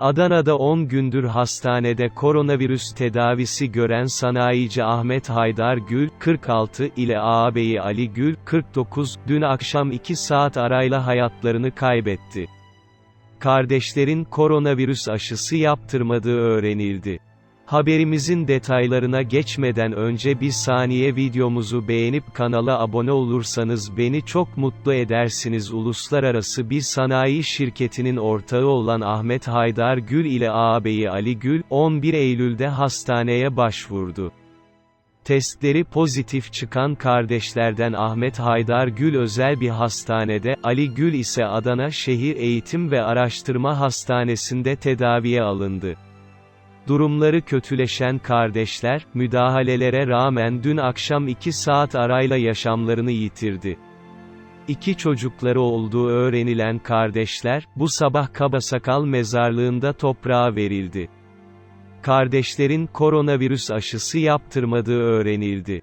Adana'da 10 gündür hastanede koronavirüs tedavisi gören sanayici Ahmet Haydar Gül, 46 ile ağabeyi Ali Gül, 49, dün akşam 2 saat arayla hayatlarını kaybetti. Kardeşlerin koronavirüs aşısı yaptırmadığı öğrenildi. Haberimizin detaylarına geçmeden önce bir saniye videomuzu beğenip kanala abone olursanız beni çok mutlu edersiniz. Uluslararası bir sanayi şirketinin ortağı olan Ahmet Haydar Gül ile ağabeyi Ali Gül, 11 Eylül'de hastaneye başvurdu. Testleri pozitif çıkan kardeşlerden Ahmet Haydar Gül özel bir hastanede, Ali Gül ise Adana Şehir Eğitim ve Araştırma Hastanesi'nde tedaviye alındı. Durumları kötüleşen kardeşler, müdahalelere rağmen dün akşam 2 saat arayla yaşamlarını yitirdi. İki çocukları olduğu öğrenilen kardeşler, bu sabah Kabasakal mezarlığında toprağa verildi. Kardeşlerin koronavirüs aşısı yaptırmadığı öğrenildi.